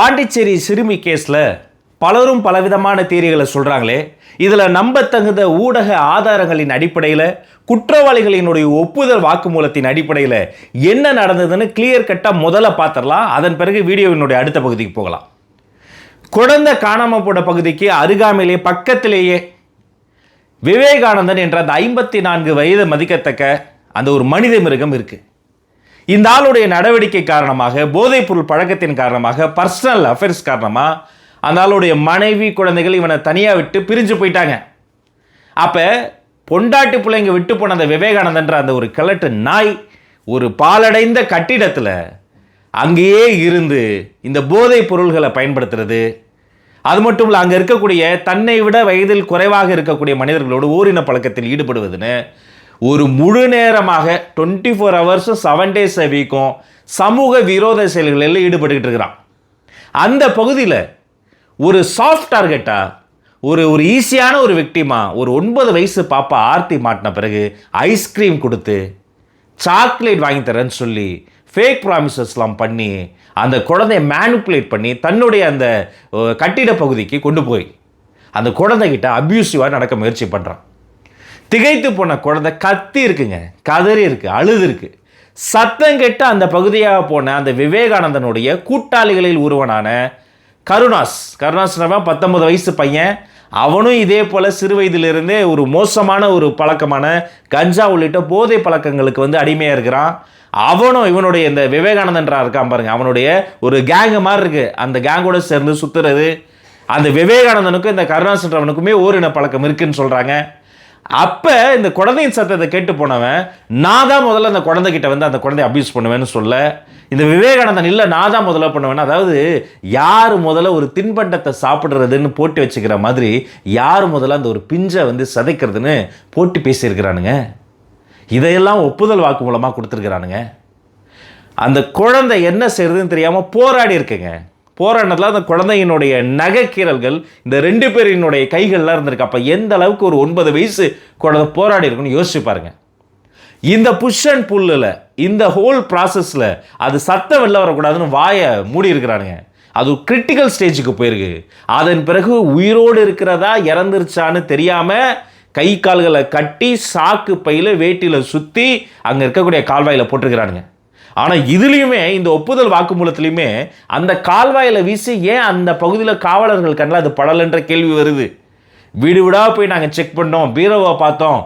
பாண்டிச்சேரி சிறுமி கேஸில் பலரும் பலவிதமான தீரிகளை சொல்கிறாங்களே இதில் நம்பத்தகுந்த ஊடக ஆதாரங்களின் அடிப்படையில் குற்றவாளிகளினுடைய ஒப்புதல் வாக்குமூலத்தின் அடிப்படையில் என்ன நடந்ததுன்னு கிளியர் கட்டாக முதல்ல பார்த்துடலாம் அதன் பிறகு வீடியோவினுடைய அடுத்த பகுதிக்கு போகலாம். குழந்தை காணாமல் போன பகுதிக்கு அருகாமையிலே பக்கத்திலேயே விவேகானந்தன் என்ற அந்த ஐம்பத்தி நான்கு வயது மதிக்கத்தக்க அந்த ஒரு மனித மிருகம் இருக்குது இந்த ஆளுடைய நடவடிக்கை காரணமாக போதைப்பொருள் பழக்கத்தின் காரணமாக பர்சனல் அஃபேர்ஸ் காரணமாக அந்த ஆளுடைய மனைவி குழந்தைகள் இவனை தனியாக விட்டு பிரிஞ்சு போயிட்டாங்க. அப்போ பொண்டாட்டி பிள்ளைங்க விட்டு போன அந்த விவேகானந்தன்ற அந்த ஒரு கிழட்டு நாய் ஒரு பாலடைந்த கட்டிடத்தில் அங்கேயே இருந்து இந்த போதைப் பொருள்களை பயன்படுத்துறது. அது மட்டும் இல்லை அங்கே இருக்கக்கூடிய தன்னை விட வயதில் குறைவாக இருக்கக்கூடிய மனிதர்களோடு ஓரின பழக்கத்தில் ஈடுபடுவதுன்னு ஒரு முழு நேரமாக டுவெண்ட்டி ஃபோர் ஹவர்ஸும் செவன் டேஸ் வீக்கும் சமூக விரோத செயல்களில் ஈடுபட்டுக்கிட்டு இருக்கிறான். அந்த பகுதியில் ஒரு சாஃப்ட் டார்கெட்டாக ஒரு ஒரு ஈஸியான ஒரு விக்டிமா ஒரு ஒன்பது வயசு பாப்பா ஆர்த்தி மாட்டின பிறகு ஐஸ்கிரீம் கொடுத்து சாக்லேட் வாங்கி தரேன்னு சொல்லி ஃபேக் ப்ராமிசஸ்லாம் பண்ணி அந்த குழந்தைய மேனுப்புலேட் பண்ணி தன்னுடைய அந்த கட்டிட பகுதிக்கு கொண்டு போய் அந்த குழந்தைகிட்ட அப்யூசிவாக நடக்க முயற்சி பண்ணுறான் திகைத்து போன குழந்தை கத்தி இருக்குங்க கதறி இருக்கு அழுது இருக்கு சத்தம் கெட்ட அந்த பகுதியாக போன அந்த விவேகானந்தனுடைய கூட்டாளிகளில் ஒருவனான கருணாஸ். கருணாஸ்னவன் பத்தொன்பது வயசு பையன். அவனும் இதே போல் சிறு வயதிலிருந்தே ஒரு மோசமான ஒரு பழக்கமான கஞ்சா உள்ளிட்ட போதை பழக்கங்களுக்கு வந்து அடிமையாக இருக்கிறான். அவனும் இவனுடைய இந்த விவேகானந்தன்றா இருக்கான் பாருங்க அவனுடைய ஒரு கேங்கு மாதிரி இருக்கு. அந்த கேங்கோட சேர்ந்து சுத்துறது அந்த விவேகானந்தனுக்கும் இந்த கருணாசன்றவனுக்குமே ஓரின பழக்கம் இருக்குன்னு சொல்றாங்க. அப்போ இந்த குழந்தையின் சத்தத்தை கேட்டு போனவன் நான் தான் முதல்ல அந்த குழந்தைகிட்ட வந்து அந்த குழந்தைய அபியூஸ் பண்ணுவேன்னு சொல்ல இந்த விவேகானந்தன் இல்லை நான் தான் முதல்ல பண்ணுவேன் அதாவது யார் முதல்ல ஒரு தின்பண்டத்தை சாப்பிட்றதுன்னு போட்டி வச்சுக்கிற மாதிரி யார் முதல்ல அந்த ஒரு பிஞ்சை வந்து சதைக்கிறதுன்னு போட்டி பேசியிருக்கிறானுங்க? இதையெல்லாம் ஒப்புதல் வாக்கு மூலமாக கொடுத்துருக்குறானுங்க. அந்த குழந்தை என்ன செய்யறதுன்னு தெரியாமல் போராடி இருக்குங்க. போராடினதுல அந்த குழந்தையினுடைய நகைக்கீரல்கள் இந்த ரெண்டு பேரினுடைய கைகள்லாம் இருந்திருக்கு. அப்போ எந்த அளவுக்கு ஒரு ஒன்பது வயசு குழந்தை போராடி இருக்குன்னு யோசிச்சு பாருங்க. இந்த புஷ் அண்ட் புல்லில் இந்த ஹோல் ப்ராசஸில் அது சத்தம் வெளில வரக்கூடாதுன்னு வாயை மூடி இருக்கிறானுங்க. அது கிரிட்டிக்கல் ஸ்டேஜுக்கு போயிருக்கு. அதன் பிறகு உயிரோடு இருக்கிறதா இறந்துருச்சான்னு தெரியாமல் கை கால்களை கட்டி சாக்கு பையில் வேட்டியில் சுற்றி அங்கே இருக்கக்கூடிய கால்வாயில் போட்டிருக்கிறானுங்க. ஆனால் இதுலேயுமே இந்த ஒப்புதல் வாக்குமூலத்துலேயுமே அந்த கால்வாயில் வீசி ஏன் அந்த பகுதியில் காவலர்கள் கண்ணில் அது படலைன்ற கேள்வி வருது? வீடு வீடாக போய் நாங்கள் செக் பண்ணோம் பீரோவை பார்த்தோம்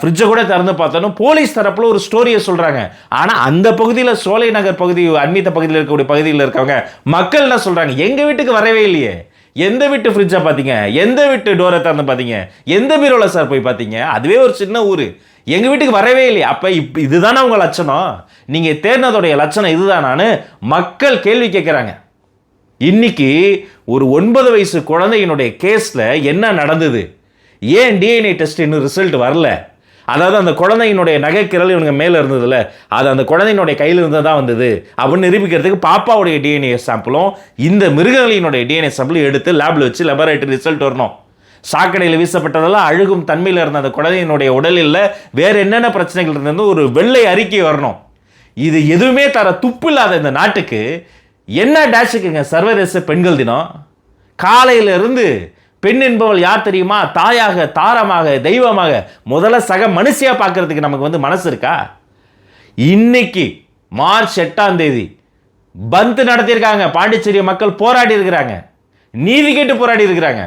ஃப்ரிட்ஜை கூட திறந்து பார்த்தோம் போலீஸ் தரப்பில் ஒரு ஸ்டோரியை சொல்கிறாங்க ஆனால் அந்த பகுதியில் சோலை நகர் பகுதி அண்மித்த பகுதியில் இருக்கக்கூடிய பகுதியில் இருக்கவங்க மக்கள் என்ன சொல்கிறாங்க எங்கள் வீட்டுக்கு வரவே இல்லையே. எந்த வீட்டு ஃப்ரிட்ஜை பார்த்தீங்க? எந்த வீட்டு டோரை திறந்து பார்த்தீங்க? எந்த பீரோவில் சார் போய் பார்த்தீங்க? அதுவே ஒரு சின்ன ஊர். எங்கள் வீட்டுக்கு வரவே இல்லையே. அப்போ இப் இதுதானே உங்கள் லட்சணம்? நீங்கள் தேர்னதோடைய லட்சணம் இதுதானான்னு மக்கள் கேள்வி கேட்குறாங்க. இன்னைக்கு ஒரு ஒன்பது வயசு குழந்தையினுடைய கேஸில் என்ன நடந்தது? ஏன் டிஎன்ஏ டெஸ்ட் இன்னும் ரிசல்ட் வரல? அதாவது அந்த குழந்தையினுடைய நகைக்கிறல் இவங்க மேலே இருந்ததில்ல அது அந்த குழந்தையினுடைய கையில் இருந்தால் தான் வந்தது அப்படின்னு நிரூபிக்கிறதுக்கு பாப்பாவுடைய டிஎன்ஏ சாம்பிளும் இந்த மிருகங்களினுடைய டிஎன்ஏ சாம்பிளும் எடுத்து லேபில் வச்சு லெபரேட்டரி ரிசல்ட் வரணும். சாக்கடையில் வீசப்பட்டதெல்லாம் அழுகும் தன்மையில் இருந்த அந்த குழந்தையினுடைய உடலில் வேறு என்னென்ன பிரச்சனைகள் இருந்தது ஒரு வெள்ளை அறிக்கை வரணும். இது எதுவுமே தர துப்பு இல்லாத இந்த நாட்டுக்கு என்ன டேஷுக்குங்க சர்வதேச பெண்கள் தினம். காலையில இருந்து பெண் என்பவள் யார் தெரியுமா? தாயாக தாரமாக தெய்வமாக முதல்ல சக மனுஷியாக பார்க்கறதுக்கு நமக்கு வந்து மனசு இருக்கா? இன்னைக்கு மார்ச் எட்டாம் தேதி பந்து நடத்தியிருக்காங்க. பாண்டிச்சேரி மக்கள் போராடி இருக்கிறாங்க. நீதி கேட்டு போராடி இருக்கிறாங்க.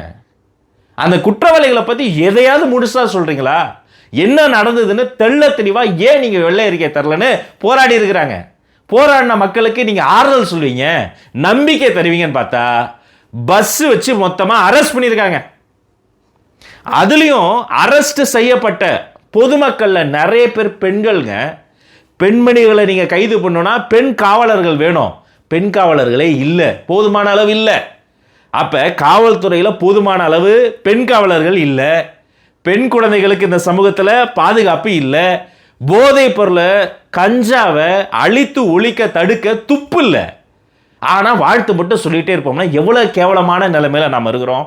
அந்த குற்றவாளிகளை பற்றி எதையாவது முழுசா சொல்கிறீங்களா என்ன நடந்ததுன்னு தெள்ள தெளிவாக ஏன் நீங்கள் வெள்ளை அறிக்கை தரலன்னு போராடி இருக்கிறாங்க. போராடின மக்களுக்கு நீங்கள் ஆறுதல் சொல்லுவீங்க. நம்பிக்கை தருவீங்கன்னு பார்த்தா பஸ் வச்சு மொத்தமாக அரெஸ்ட் பண்ணியிருக்காங்க. அதுலேயும் அரெஸ்ட் செய்யப்பட்ட பொதுமக்களில் நிறைய பேர் பெண்கள்ங்க. பெண்மணிகளை நீங்கள் கைது பண்ணணும்னா பெண் காவலர்கள் வேணும். பெண் காவலர்களே இல்லை. போதுமான அளவு இல்லை. அப்போ காவல்துறையில் போதுமான அளவு பெண் காவலர்கள் இல்லை. பெண் குழந்தைகளுக்கு இந்த சமூகத்தில் பாதுகாப்பு இல்லை. போதைப் பொருளை கஞ்சாவை அழித்து ஒழிக்க தடுக்க துப்பு இல்லை. ஆனால் வாழ்த்து மட்டும் சொல்லிகிட்டே இருப்போம்னா எவ்வளோ கேவலமான நிலைமையில் நாம் இருக்கிறோம்?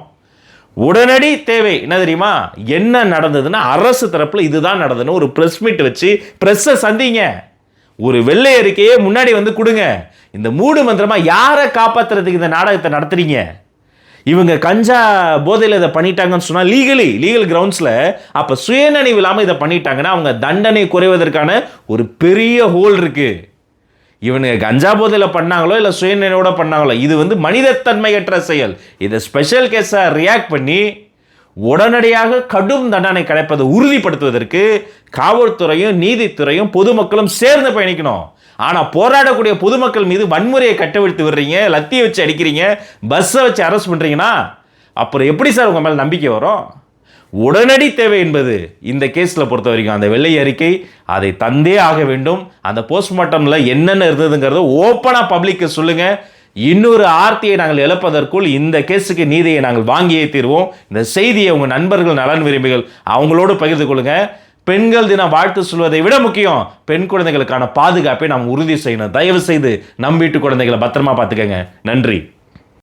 உடனடி தேவை என்ன தெரியுமா? என்ன நடந்ததுன்னா அரசு தரப்பில் இதுதான் நடந்ததுன்னு ஒரு ப்ரெஸ் மீட் வச்சு ப்ரெஸ்ஸை சந்திங்க. ஒரு வெள்ளை அறிக்கையே முன்னாடி வந்து கொடுங்க. இந்த மூடு மந்திரமா யாரை காப்பாத்துறதுக்கு இந்த நாடகத்தை நடத்துறீங்க? இவங்க கஞ்சா போதையில் இதை பண்ணிட்டாங்கன்னு சொன்னால் லீகலி லீகல் கிரவுண்ட்ஸில் அப்போ சுயநினைவு இல்லாமல் இதை பண்ணிட்டாங்கன்னா அவங்க தண்டனை குறைவதற்கான ஒரு பெரிய ஹோல் இருக்குது இவனுங்க கஞ்சா போதையில் பண்ணாங்களோ இல்லை சுயநினைவோட பண்ணாங்களோ இது வந்து மனிதத்தன்மையற்ற செயல். இதை ஸ்பெஷல் கேஸாக ரியாக்ட் பண்ணி உடனடியாக கடும் தண்டனை கிடைப்பதை உறுதிப்படுத்துவதற்கு காவல்துறையும் நீதித்துறையும் பொதுமக்களும் சேர்ந்து பயணிக்கணும். ஆனால் போராடக்கூடிய பொதுமக்கள் மீது வன்முறையை கட்டவிழ்த்து விடுறீங்க லத்தியை வச்சு அடிக்கிறீங்க பஸ்ஸை வச்சு அரெஸ்ட் பண்ணுறீங்கன்னா அப்புறம் எப்படி சார் உங்கள் மேலே நம்பிக்கை வரும்? உடனடி தேவை என்பது இந்த கேஸில் பொறுத்த வரைக்கும். அந்த வெள்ளை அறிக்கை அதை தந்தே ஆக வேண்டும். அந்த போஸ்ட்மார்ட்டமில் என்னென்ன இருந்ததுங்கிறத ஓப்பனாக பப்ளிக்கு சொல்லுங்கள் இன்னொரு ஆர்த்தியை நாங்கள் இழப்பதற்குள் இந்த கேஸுக்கு நீதியை நாங்கள் வாங்கியே தீர்வோம். இந்த செய்தியை உங்கள் நண்பர்கள் நலன் விரும்பிகள் அவங்களோடு பகிர்ந்து கொள்ளுங்கள் பெண்கள் தினம் வாழ்த்து சொல்வதை விட முக்கியம் பெண் குழந்தைகளுக்கான பாதுகாப்பை நாம் உறுதி செய்யணும். தயவு செய்து நம் வீட்டு குழந்தைகளை பத்திரமா பார்த்துக்கங்க. நன்றி.